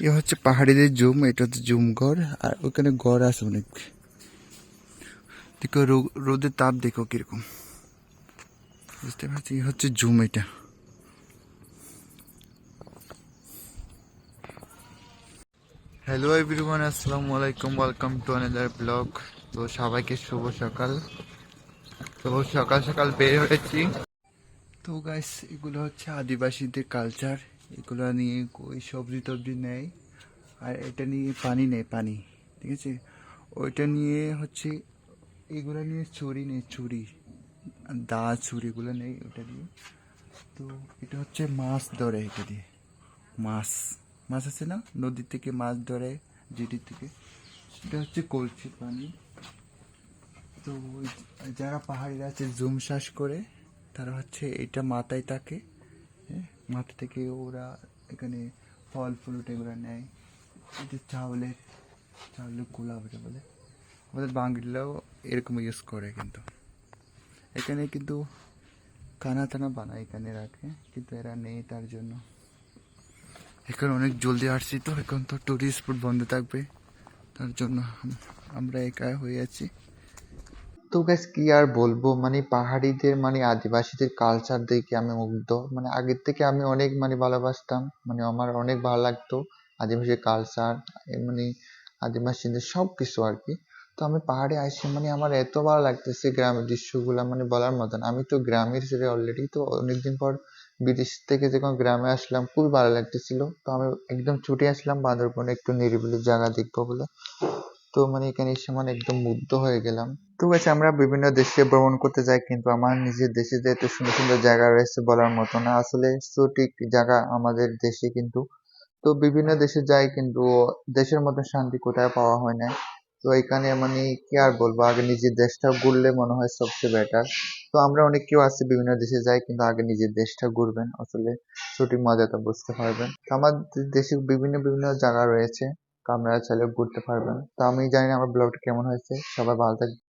এ হচ্ছে পাহাড়িদের জুম, এটা হচ্ছে জুম ঘর আর ওখানে ঘর আছে অনেক। দেখো রোদের তাপ দেখো কীরকম। বুঝতে পারছি? এ হচ্ছে জুম এটা। হ্যালো এভরিওয়ান আসসালামু আলাইকুম ওয়েলকাম টু আনাদার ব্লগ তো সবাইকে শুভ সকাল। তো সকাল সকাল বের হয়েছি। তো গাইস এগুলো হচ্ছে আদিবাসীদের কালচার এগুলো নিয়ে ওই সবজি টবজি নেয়, আর এটা নিয়ে পানি নেয়, পানি, ঠিক আছে? ওইটা নিয়ে হচ্ছে, এগুলো নিয়ে চুরি নেই চুরি দা চুরিগুলো নেই ওটা দিয়ে। তো এটা হচ্ছে মাছ ধরে এটা দিয়ে, মাছ মাছ আছে না? নদীর থেকে মাছ ধরে জেটির থেকে। এটা হচ্ছে কলসি পানি। তো যারা পাহাড়িরা আছে, জুম শ্বাস করে, তারা হচ্ছে এটা মাথায় থাকে। মাথা থেকে ওরা এখানে ফল ফ্রুট এগুলো নেয়। এটা চাউলের চাউলের কোলা বলে বলে। আমাদের বাঙালিরাও এরকম ইউজ করে কিন্তু। এখানে কিন্তু খানা টানা বানায় এখানে রাখে, কিন্তু এরা নেই তার জন্য। এখন অনেক জলদি আসছি তো, এখন তো টুরিস্ট স্পট বন্ধ থাকবে। তার জন্য আমরা একা হয়ে আছি। তো গ্যাস কি আর বলব মানে পাহাড়িদের মানে আদিবাসীদের কালচার দেখে আমি মুগ্ধ। মানে আগের থেকে আমি অনেক মানে ভালোবাসতাম মানে আমার অনেক ভালো লাগতো আদিবাসীর কালচার মানে আদিবাসীদের সব কিছু আর কি। তো আমি পাহাড়ে আসি মানে আমার এত ভালো লাগতেছে গ্রামের দৃশ্যগুলো মানে বলার মতন। আমি তো গ্রামের ছেড়ে অলরেডি তো অনেকদিন পর বিদেশ থেকে যখন গ্রামে আসলাম, খুবই ভালো লাগতেছিল। তো আমি একদম ছুটে আসলাম বান্দরবনে, একটু নিরিবিলি জায়গা দেখব বলে। তো মানে এখানে এসে মানে একদম মুগ্ধ হয়ে গেলাম। ঠিক আছে আমরা বিভিন্ন দেশে ভ্রমণ করতে যাই, কিন্তু আমার নিজের দেশে যে এত সুন্দর সুন্দর জায়গা রয়েছে বলার মতো না, আসলে সঠিক জায়গা আমাদের দেশে কিন্তু, তো বিভিন্ন দেশে যাই কিন্তু দেশের মতো শান্তি কোথায় পাওয়া হয় না। তো এখানে মানে কি আর বলব, আগে নিজের দেশটা ঘুরলে মনে হয় সবচেয়ে বেটার তো আমরা অনেক কেউ আছে বিভিন্ন দেশে যাই, কিন্তু আগে নিজের দেশটা ঘুরবেন, আসলে সঠিক মজাটা বুঝতে পারবেন। আমাদের দেশে বিভিন্ন বিভিন্ন জায়গা রয়েছে। আপনারা চাইলে ঘুরতে পারবেন। তো আমি জানি না আমার ব্লগটা কেমন হয়েছে। সবাই ভালো থাকবেন।